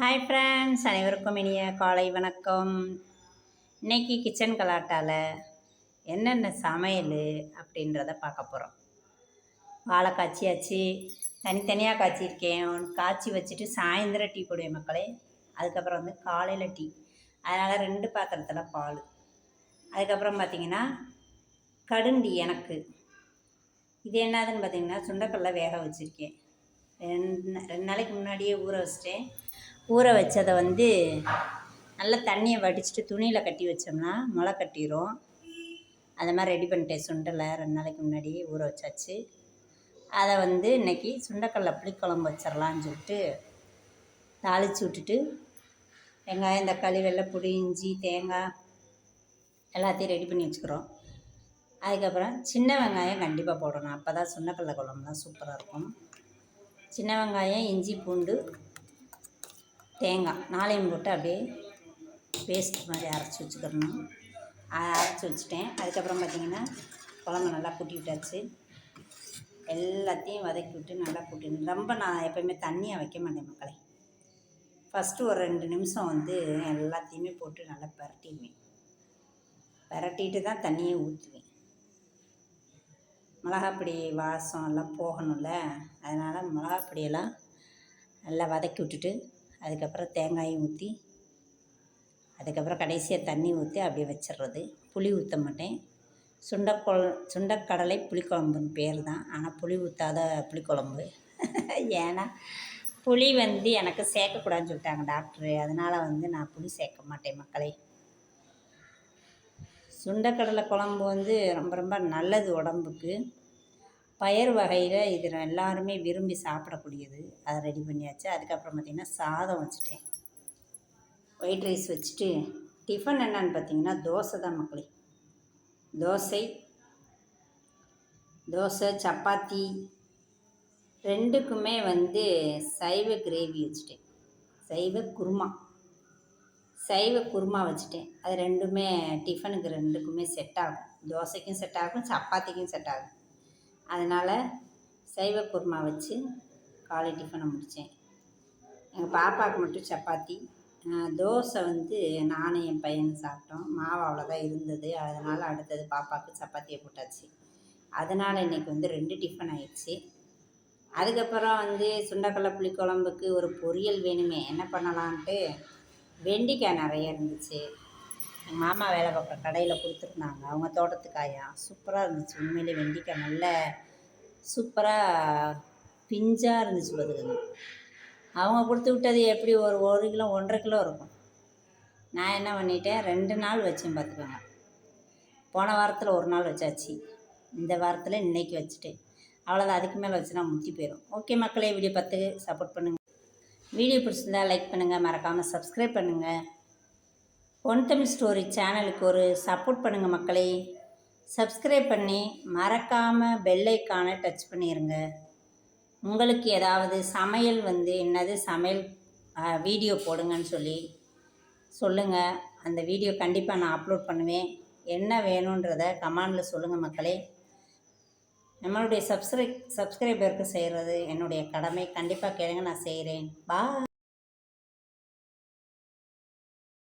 Hi friends அனைவருக்கும் இனிய காலை வணக்கம். இன்னைக்கு கிச்சன் கலாட்டாவில் என்னென்ன சமையல் அப்படின்றத பார்க்க போகிறோம் வாழை காய்ச்சியாச்சு. தனித்தனியாக காய்ச்சிருக்கேன் காய்ச்சி வச்சுட்டு சாயந்தரம் டீ போடுவேன் மக்களே. அதுக்கப்புறம் வந்து காலையில் டீ. அதனால் ரெண்டு பாத்திரத்தில் பால். அதுக்கப்புறம் பார்த்திங்கன்னா கடுண்டி எனக்கு. இது என்னதுன்னு பார்த்தீங்கன்னா சுண்டக்கடலை வேக வச்சுருக்கேன். ரெண்டு ரெண்டு நாளைக்கு முன்னாடியே ஊற வச்சிட்டேன். ஊற வச்சதை வந்து நல்லா தண்ணியை வடிச்சிட்டு துணியில் கட்டி வச்சோம்னா முளை கட்டிடும் அதை மாதிரி ரெடி பண்ணிட்டேன் சுண்டலை ரெண்டு நாளைக்கு முன்னாடி ஊற வச்சாச்சு. அதை வந்து இன்றைக்கி சுண்டக்கடலை புளிக்குழம்பு வச்சிடலான்னு சொல்லிட்டு தாளித்து விட்டுட்டு வெங்காயம் தக்காளி வெள்ளைப்புடி இஞ்சி தேங்காய் எல்லாத்தையும் ரெடி பண்ணி வச்சுக்கிறோம். அதுக்கப்புறம் சின்ன வெங்காயம் கண்டிப்பாக போடணும். அப்போ தான் சுண்டக்கடலை குழம்புலாம் சூப்பராக இருக்கும். சின்ன வெங்காயம் இஞ்சி பூண்டு தேங்காய். நாளையும் போட்டு அப்படியே பேஸ்ட் மாதிரி அரைச்சி வச்சுக்கிறணும். அரைச்சி வச்சுட்டேன். அதுக்கப்புறம் பார்த்திங்கன்னா குழம்பு நல்லா கூட்டி விட்டாச்சு. எல்லாத்தையும் வதக்கி விட்டு நல்லா கூட்டி ரொம்ப நான் எப்போயுமே தண்ணியாக வைக்க மாட்டேன் மக்களை. ஃபஸ்ட்டு ஒரு ரெண்டு நிமிஷம் வந்து எல்லாத்தையுமே போட்டு நல்லா பரட்டிடுவேன். பரட்டிட்டு தான் தண்ணியை ஊற்றுவேன். மிளகாப்பொடி வாசம் எல்லாம் போகணும்ல. அதனால் மிளகாப்பொடியெல்லாம் நல்லா வதக்கி விட்டுட்டு அதுக்கப்புறம் தேங்காயும் ஊற்றி அதுக்கப்புறம் கடைசியாக தண்ணி ஊற்றி அப்படியே வச்சிடுறது புளி ஊற்ற மாட்டேன். சுண்டக்கொழ சுண்டக்கடலை புளிக்குழம்புன்னு பேர் தான். ஆனால் புளி ஊற்றாத புளிக்குழம்பு. ஏன்னா புளி வந்து எனக்கு சேர்க்கக்கூடாதுன்னு சொல்லிட்டாங்க டாக்டரு. அதனால் வந்து நான் புளி சேர்க்க மாட்டேன் மக்களே. சுண்டக்கடலை குழம்பு வந்து ரொம்ப ரொம்ப நல்லது உடம்புக்கு. பயறு வகையில் இது எல்லாருமே விரும்பி சாப்பிடக்கூடியது. அதை ரெடி பண்ணியாச்சு. அதுக்கப்புறம் பார்த்திங்கன்னா சாதம் வச்சுட்டேன். ஒயிட் ரைஸ் வச்சுட்டு டிஃபன் என்னன்னு பார்த்தீங்கன்னா தோசை தான் மக்களே. தோசை தோசை சப்பாத்தி ரெண்டுக்குமே வந்து சைவ கிரேவி வச்சுட்டேன். சைவ குருமா. சைவ குருமா வச்சுட்டேன். அது ரெண்டுமே டிஃபனுக்கு ரெண்டுக்குமே செட் ஆகும். தோசைக்கும் செட் ஆகும் சப்பாத்திக்கும் செட் ஆகும். அதனால் சைவ குருமா வச்சு காலை டிஃபனை முடித்தேன். எங்கள் பாப்பாவுக்கு மட்டும் சப்பாத்தி. தோசை வந்து நானும் என் பையனும் சாப்பிட்டோம். மாவு அவ்வளோதான் இருந்தது. அதனால் அடுத்தது பாப்பாவுக்கு சப்பாத்தியை போட்டாச்சு. அதனால் இன்றைக்கி வந்து ரெண்டு டிஃபன் ஆயிடுச்சு. அதுக்கப்புறம் வந்து சுண்டக்கடலை புளிக்குழம்புக்கு ஒரு பொரியல் வேணுமே. என்ன பண்ணலான்ட்டு வெண்டிக்காய் நிறைய இருந்துச்சு. எங்கள் மாமா வேலை பார்க்குற கடையில் கொடுத்துருந்தாங்க. அவங்க தோட்டத்துக்காயா? சூப்பராக இருந்துச்சு. உண்மையிலே வெண்டிக்காய் நல்ல சூப்பராக பிஞ்சாக இருந்துச்சு பார்த்துக்கங்க அவங்க கொடுத்து விட்டது எப்படி? ஒரு ஒரு கிலோ ஒன்றரை கிலோ இருக்கும். நான் என்ன பண்ணிட்டேன்? ரெண்டு நாள் வச்சேன் பார்த்துக்கோங்க போன வாரத்தில் ஒரு நாள் வச்சாச்சு. இந்த வாரத்தில் இன்றைக்கி வச்சுட்டேன். அவ்வளோதான் அதுக்கு மேலே வச்சுனா முத்தி போயிடும் ஓகே மக்களே வீடியோ பார்த்து சப்போர்ட் பண்ணுங்கள் வீடியோ பிடிச்சிருந்தா லைக் பண்ணுங்கள் மறக்காமல் சப்ஸ்கிரைப் பண்ணுங்கள் ஒன் தமிழ் ஸ்டோரி சேனலுக்கு ஒரு சப்போர்ட் பண்ணுங்கள் மக்களே. சப்ஸ்கிரைப் பண்ணி மறக்காமல் பெல்லைக்கான டச் பண்ணிடுங்க உங்களுக்கு ஏதாவது சமையல் வந்து என்னது சமையல் வீடியோ போடுங்கன்னு சொல்லி சொல்லுங்கள் அந்த வீடியோ கண்டிப்பாக நான் அப்லோட் பண்ணுவேன். என்ன வேணுன்றத கமாண்டில் சொல்லுங்கள் மக்களே. நம்மளுடைய சப்ஸ்கிரை சப்ஸ்கிரைபருக்கு செய்கிறது என்னுடைய கடமை. கண்டிப்பாக கேளுங்க நான் செய்கிறேன் பா